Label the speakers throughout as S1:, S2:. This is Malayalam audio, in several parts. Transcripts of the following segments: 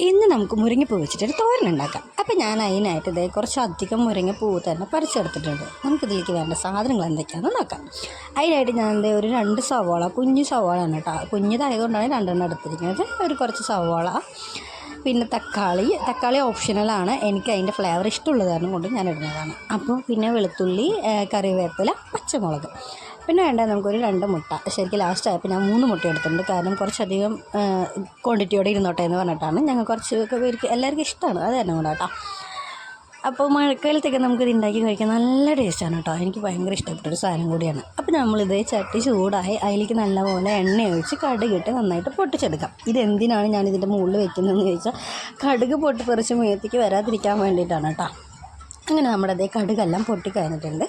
S1: ഇന്ന് നമുക്ക് മുരിങ്ങപ്പൂ വെച്ചിട്ടൊരു തോരൻ ഉണ്ടാക്കാം. അപ്പം ഞാൻ അതിനായിട്ട് ഇതേ കുറച്ച് അധികം മുരിങ്ങപ്പൂ തന്നെ പറിച്ചെടുത്തിട്ടുണ്ട്. നമുക്കിതിലേക്ക് വേണ്ട സാധനങ്ങൾ എന്തൊക്കെയാണെന്ന് നോക്കാം. അതിനായിട്ട് ഞാൻ എന്തേ ഒരു രണ്ട് സവോള കുഞ്ഞു സവോള ആണ് കേട്ടോ. കുഞ്ഞതായതുകൊണ്ടാണ് രണ്ടെണ്ണം എടുത്തിരിക്കുന്നത്. ഒരു കുറച്ച് സവോള പിന്നെ തക്കാളി. തക്കാളി ഓപ്ഷണലാണ് എനിക്ക് അതിന്റെ ഫ്ലേവർ ഇഷ്ടമുള്ളത് കാരണം കൊണ്ട് ഞാൻ ഇടുന്നതാണ്. അപ്പോൾ പിന്നെ വെളുത്തുള്ളി കറിവേപ്പില പച്ചമുളക്. പിന്നെ വേണ്ടത് നമുക്കൊരു രണ്ട് മുട്ട. ശരിക്കും ലാസ്റ്റ് ആയപ്പോൾ ഞാൻ മൂന്ന് മുട്ട എടുത്തിട്ടുണ്ട്. കാരണം കുറച്ചധികം ക്വാണ്ടിറ്റിയോടെ ഇരുന്നോട്ടെ എന്ന് പറഞ്ഞിട്ടാണ് ഞങ്ങൾ കുറച്ച് പേർക്ക് എല്ലാവർക്കും ഇഷ്ടമാണ് അത് തന്നെ കൂടെ കേട്ടോ അപ്പോൾ മഴക്കാലത്തൊക്കെ നമുക്കിത് ഉണ്ടാക്കി കഴിക്കാൻ നല്ല ടേസ്റ്റാണ് കേട്ടോ എനിക്ക് ഭയങ്കര ഇഷ്ടപ്പെട്ടൊരു സാധനം കൂടിയാണ്. അപ്പോൾ നമ്മളിത് ചട്ടി ചൂടായി അതിലേക്ക് നല്ലപോലെ എണ്ണ ഒഴിച്ച് കടുക് ഇട്ട് നന്നായിട്ട് പൊട്ടിച്ചെടുക്കാം. ഇത് എന്തിനാണ് ഞാൻ ഇതിന്റെ മുകളിൽ വെക്കുന്നതെന്ന് ചോദിച്ചാൽ കടുക് പൊട്ടി പറിച്ച് മേത്തേക്ക് വരാതിരിക്കാൻ വേണ്ടിയിട്ടാണ് കേട്ടോ അങ്ങനെ നമ്മുടെ അതേ കടുകെല്ലാം പൊട്ടി കഴിഞ്ഞിട്ടുണ്ട്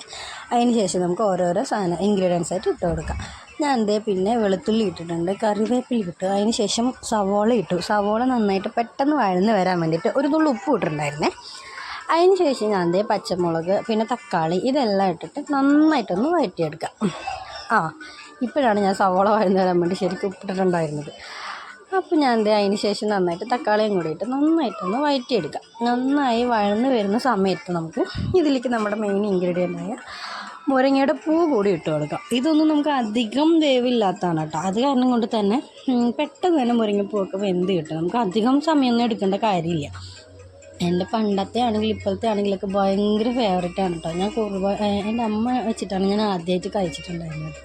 S1: അതിന് ശേഷം നമുക്ക് ഓരോരോ സാധനം ഇൻഗ്രീഡിയൻസ് ആയിട്ട് ഇട്ട് കൊടുക്കാം. ഞാൻ എന്തേ പിന്നെ വെളുത്തുള്ളി ഇട്ടിട്ടുണ്ട് കറിവേപ്പില ഇട്ടു. അതിന് ശേഷം സവോള ഇട്ടു. സവോള നന്നായിട്ട് പെട്ടെന്ന് വഴന്ന് വരാൻ വേണ്ടിയിട്ട് ഒരു തുള്ളി ഉപ്പ് ഇട്ടിട്ടുണ്ടായിരുന്നേ. അതിന് ശേഷം ഞാൻ എന്തേ പച്ചമുളക് പിന്നെ തക്കാളി ഇതെല്ലാം ഇട്ടിട്ട് നന്നായിട്ടൊന്ന് വഴറ്റിയെടുക്കാം. ആ ഇപ്പോഴാണ് ഞാൻ സവോള വഴന്ന് വരാൻ വേണ്ടി ശരിക്കും ഉപ്പിട്ടിട്ടുണ്ടായിരുന്നത്. അപ്പോൾ ഞാൻ എന്ത് അതിന് ശേഷം നന്നായിട്ട് തക്കാളിയും കൂടി ഇട്ട് നന്നായിട്ടൊന്ന് വഴറ്റിയെടുക്കാം. നന്നായി വഴന്ന് വരുന്ന സമയത്ത് നമുക്ക് ഇതിലേക്ക് നമ്മുടെ മെയിൻ ഇൻഗ്രീഡിയന്റ് ആയ മുരിങ്ങയുടെ പൂ കൂടി ഇട്ട് കൊടുക്കാം. ഇതൊന്നും നമുക്ക് അധികം വേവില്ലാത്തതാണ് കേട്ടോ. അത് കാരണം കൊണ്ട് തന്നെ പെട്ടെന്ന് തന്നെ മുരിങ്ങപ്പൂവൊക്കെ വെന്ത് കിട്ടും. നമുക്ക് അധികം സമയമൊന്നും എടുക്കേണ്ട കാര്യമില്ല. എന്റെ പണ്ടത്തെ ആണെങ്കിൽ ഇപ്പോഴത്തെ ആണെങ്കിലൊക്കെ ഭയങ്കര ഫേവറേറ്റ് ആണ് കേട്ടോ. ഞാൻ കുറുവ എന്റെ അമ്മ വെച്ചിട്ടാണ് ഞാൻ ആദ്യമായിട്ട് കഴിച്ചിട്ടുണ്ടായിരുന്നത്.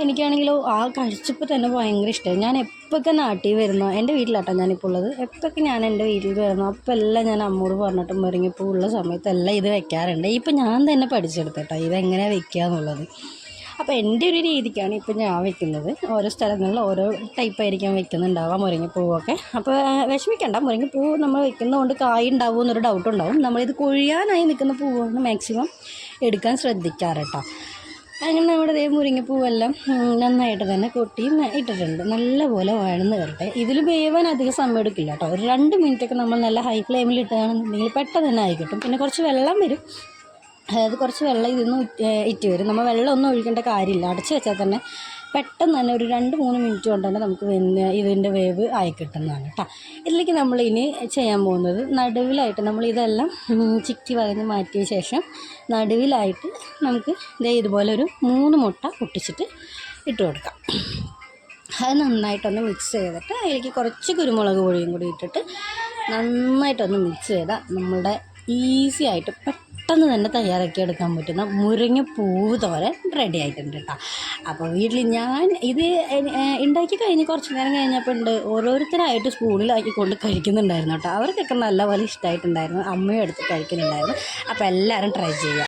S1: എനിക്കാണെങ്കിലോ ആ കഴിച്ചപ്പോൾ തന്നെ ഭയങ്കര ഇഷ്ടമായി. ഞാൻ എപ്പോഴൊക്കെ നാട്ടിൽ വരുന്നോ എന്റെ വീട്ടിലാട്ടോ ഞാനിപ്പോൾ ഉള്ളത്. എപ്പോഴൊക്കെ ഞാൻ എന്റെ വീട്ടിൽ വരുന്നു അപ്പോൾ എല്ലാം ഞാൻ അമ്മോട് പറഞ്ഞിട്ട് മുരിങ്ങപ്പൂ ഉള്ള സമയത്തെല്ലാം ഇത് വെക്കാറുണ്ട്. ഇപ്പം ഞാൻ തന്നെ പഠിച്ചെടുത്തേട്ടോ ഇതെങ്ങനെ വെക്കുക എന്നുള്ളത്. അപ്പോൾ എന്റെ ഒരു രീതിക്കാണ് ഇപ്പോൾ ഞാൻ വെക്കുന്നത്. ഓരോ സ്ഥലങ്ങളിൽ ഓരോ ടൈപ്പ് ടൈപ്പായിരിക്കാം വെക്കുന്നുണ്ടാവുക മുരിങ്ങപ്പൂവൊക്കെ. അപ്പോൾ വിഷമിക്കണ്ട. മുരിങ്ങപ്പൂ നമ്മൾ വെക്കുന്നതുകൊണ്ട് കായ് ഉണ്ടാവും എന്നൊരു ഡൗട്ട് ഉണ്ടാവും. നമ്മളിത് കൊഴിയാനായി നിൽക്കുന്ന പൂവാണ് മാക്സിമം എടുക്കാൻ ശ്രദ്ധിക്കാറ് കേട്ടോ അങ്ങനെ നമ്മുടെ ദേ മുരിങ്ങപ്പൂവെല്ലാം നന്നായിട്ട് തന്നെ കൊട്ടി ഇട്ടിട്ടുണ്ട്. നല്ലപോലെ വഴന്ന് വരട്ടെ. ഇതിൽ വേവാൻ അധികം സമയം എടുക്കില്ല കേട്ടോ. ഒരു രണ്ട് മിനിറ്റൊക്കെ നമ്മൾ നല്ല ഹൈ ഫ്ലെയിമിൽ ഇട്ടതാണെന്നുണ്ടെങ്കിൽ പെട്ടെന്ന് തന്നെ ആയി കിട്ടും. പിന്നെ കുറച്ച് വെള്ളം വരും. അതായത് കുറച്ച് വെള്ളം ഇതിൽ നിന്ന് ഇറ്റ് വരും. നമ്മൾ വെള്ളം ഒന്നും ഒഴിക്കേണ്ട കാര്യമില്ല. അടച്ച് വെച്ചാൽ തന്നെ പെട്ടെന്ന് തന്നെ ഒരു രണ്ട് മൂന്ന് മിനിറ്റ് കൊണ്ട് തന്നെ നമുക്ക് വെന്ന് ഇതിന്റെ വേവ് ആയി കിട്ടുന്നതാണ് കേട്ടോ. ഇതിലേക്ക് നമ്മൾ ഇനി ചെയ്യാൻ പോകുന്നത് നടുവിലായിട്ട് നമ്മൾ ഇതെല്ലാം ചിക്കി വകഞ്ഞ് മാറ്റിയ ശേഷം നടുവിലായിട്ട് നമുക്ക് ദേ ഇതുപോലെ ഒരു മൂന്ന് മുട്ട പൊട്ടിച്ചിട്ട് ഇട്ട് കൊടുക്കാം. അത് നന്നായിട്ടൊന്ന് മിക്സ് ചെയ്തിട്ട് അതിലേക്ക് കുറച്ച് കുരുമുളക് പൊടിയും കൂടി ഇട്ടിട്ട് നന്നായിട്ടൊന്ന് മിക്സ് ചെയ്താൽ നമ്മുടെ ഈസി ആയിട്ട് പെട്ടെന്ന് തന്നെ തയ്യാറാക്കി എടുക്കാൻ പറ്റുന്ന മുരിങ്ങ പൂവ് തോരൻ റെഡി ആയിട്ടുണ്ട് കേട്ടോ അപ്പോൾ വീട്ടിൽ ഞാൻ ഇത് ഉണ്ടാക്കി കഴിഞ്ഞ് കുറച്ച് നേരം കഴിഞ്ഞപ്പോൾ ഉണ്ട് ഓരോരുത്തരായിട്ട് സ്കൂളിലാക്കി കൊണ്ട് കഴിക്കുന്നുണ്ടായിരുന്നു കേട്ടോ അവർക്കൊക്കെ നല്ലപോലെ ഇഷ്ടമായിട്ടുണ്ടായിരുന്നു അമ്മയും എടുത്ത് കഴിക്കുന്നുണ്ടായിരുന്നു. അപ്പോൾ എല്ലാവരും ട്രൈ ചെയ്യുക